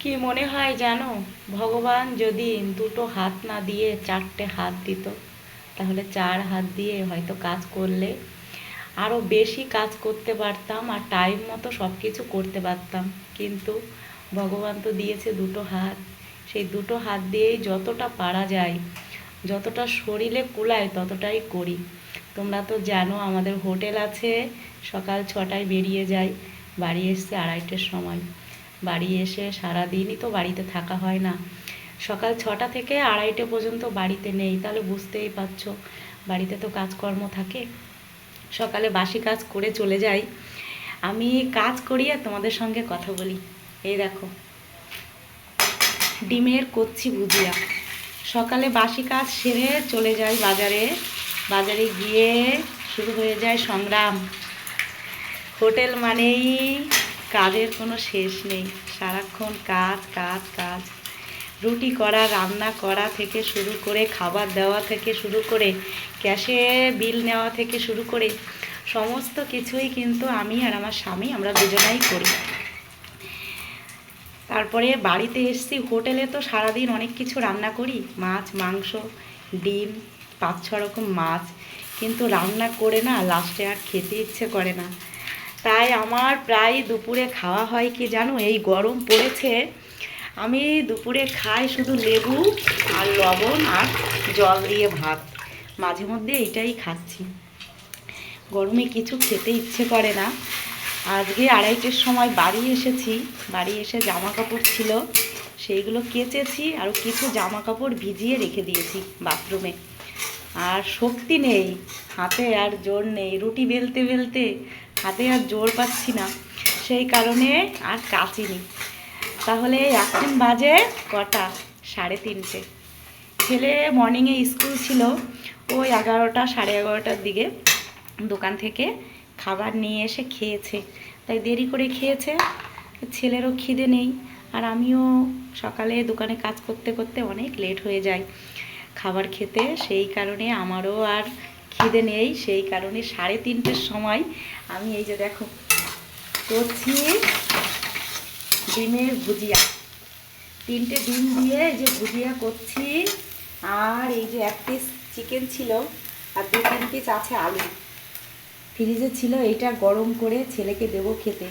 কি মনে হয় জানো? ভগবান যদি দুটো হাত না দিয়ে চারটে হাত দিত, তাহলে চার হাত দিয়ে হয়তো কাজ করলে আরও বেশি কাজ করতে পারতাম আর টাইম মতো সব কিছু করতে পারতাম। কিন্তু ভগবান তো দিয়েছে দুটো হাত। সেই দুটো হাত দিয়েই যতটা পারা যায়, যতটা শরীরে কুলায় ততটাই করি। তোমরা তো জানো আমাদের হোটেল আছে, সকাল ছটায় বেরিয়ে যাই, বাড়ি এসছে আড়াইটের সময়। বাড়ি এসে সারাদিনই তো বাড়িতে থাকা হয় না। সকাল ছটা থেকে আড়াইটে পর্যন্ত বাড়িতে নেই, তাহলে বুঝতেই পারছ। বাড়িতে তো কাজকর্ম থাকে। সকালে বাসি কাজ করে চলে যাই। আমি কাজ করি আর তোমাদের সঙ্গে কথা বলি। এই দেখো। ডিমের কচ্ছি ভুজিয়া। সকালে বাসি কাজ সেরে চলে যাই বাজারে। বাজারে গিয়ে শুরু হয়ে যায় সংগ্রাম। হোটেল মানেই কাজের কোনো শেষ নেই। সারাক্ষণ কাজ কাজ কাজ। রুটি করা, রান্না করা থেকে শুরু করে, খাবার দেওয়া থেকে শুরু করে, ক্যাশে বিল নেওয়া থেকে শুরু করে, সমস্ত কিছুই কিন্তু আমি আর আমার স্বামী আমরা দুজনাই করি। তারপরে বাড়িতে এসছি, হোটেলে তো সারাদিন অনেক কিছু রান্না করি। মাছ, মাংস, ডিম, পাঁচ, ছ রকম মাছ। কিন্তু রান্না করে না, লাস্টে আর খেতে ইচ্ছে করে না। তাই আমার প্রায় দুপুরে খাওয়া হয় কি জানো? এই গরম পড়েছে। আমি দুপুরে খাই শুধু লেবু আর লবণ আর জল দিয়ে ভাত। মাঝে মধ্যে এইটাই খাচ্ছি। গরমে কিছু খেতে ইচ্ছে করে না। আজকে আড়াইটের সময় বাড়ি এসেছি। বাড়ি এসে জামা কাপড় ছিল। সেইগুলো কেচেছি আর কিছু জামা কাপড় ভিজিয়ে রেখে দিয়েছি বাথরুমে। আর শক্তি নেই। হাতে আর জোর নেই। রুটি বেলতে বেলতে হাতে আর জোর পাচ্ছি না, সেই কারণে আর কাচিনি। তাহলে এখন বাজে কটা? সাড়ে তিনটে। ছেলে মর্নিংয়ে স্কুল ছিল, ওই এগারোটা, সাড়ে এগারোটার দিকে দোকান থেকে খাবার নিয়ে এসে খেয়েছে। তাই দেরি করে খেয়েছে, ছেলেরও খিদে নেই, আর আমিও সকালে দোকানে কাজ করতে করতে অনেক লেট হয়ে যায়। খাবার খেতে, সেই কারণে আমারও আর খিদে নেই, সেই কারণে সাড়ে তিনটের সময় আমি এই যে দেখো করছি ডিমের ভুজিয়া। তিনটে ডিম দিয়ে এই যে ভুজিয়া করছি, আর এই যে এক পিস চিকেন ছিল আর দু, তিন পিস আছে আলু। ফ্রিজে ছিল এটা গরম করে ছেলেকে দেবো খেতে।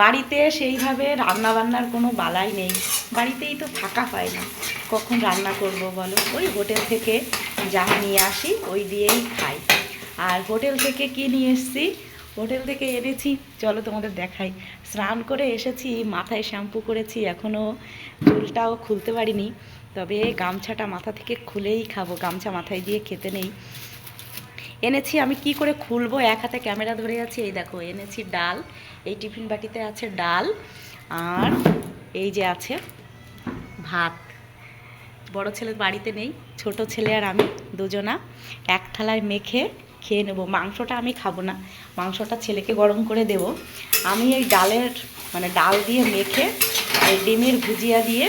বাড়িতে সেইভাবে রান্না বান্নার কোনো বালাই নেই। বাড়িতেই তো থাকা হয় না। কখন রান্না করব বলো? ওই হোটেল থেকে যা নিয়ে আসি, ওই দিয়েই খাই। আর হোটেল থেকে কি নিয়ে এসেছি? হোটেল থেকে এনেছি, চলো তোমাদের দেখাই। স্নান করে এসেছি, মাথায় শ্যাম্পু করেছি এখনও চুলটাও খুলতে পারিনি। তবে গামছাটা মাথা থেকে খুলেই খাব। গামছা মাথায় দিয়ে খেতে নেই। এনেছি, আমি কি করে খুলবো? এক হাতে ক্যামেরা ধরে আছি, এই দেখো, এনেছি ডাল। এই টিফিন বাটিতে আছে ডাল আর এই যে আছে ভাত। বড় ছেলে বাড়িতে নেই, ছোট ছেলে আর আমি দুজনা। এক থালায় মেখে খেয়ে নেব। মাংসটা আমি খাব না, মাংসটা ছেলেকে গরম করে দেব। আমি এই ডালের মানে ডাল দিয়ে মেখে এই ডিমের ভুজিয়া দিয়ে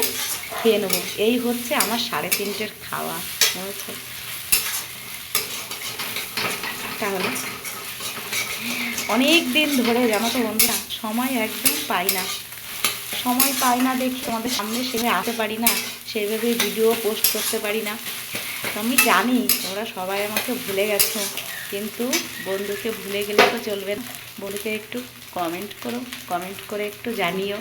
খেয়ে নেব। এই হচ্ছে আমার সাড়ে তিনটের খাওয়া। বুঝেছ তাহলে অনেক দিন ধরে জানো তো বন্ধুরা, সময় একদম পাই না। সময় পাই না দেখি তোমাদের সামনে সেভাবে আসতে পারি না, সেভাবে ভিডিও পোস্ট করতে পারি না। আমি জানি তোমরা সবাই আমাকে ভুলে গেছো, কিন্তু বন্ধুকে ভুলে গেলে তো চলবে না। বন্ধুকে একটু কমেন্ট করো কমেন্ট করে একটু জানিও।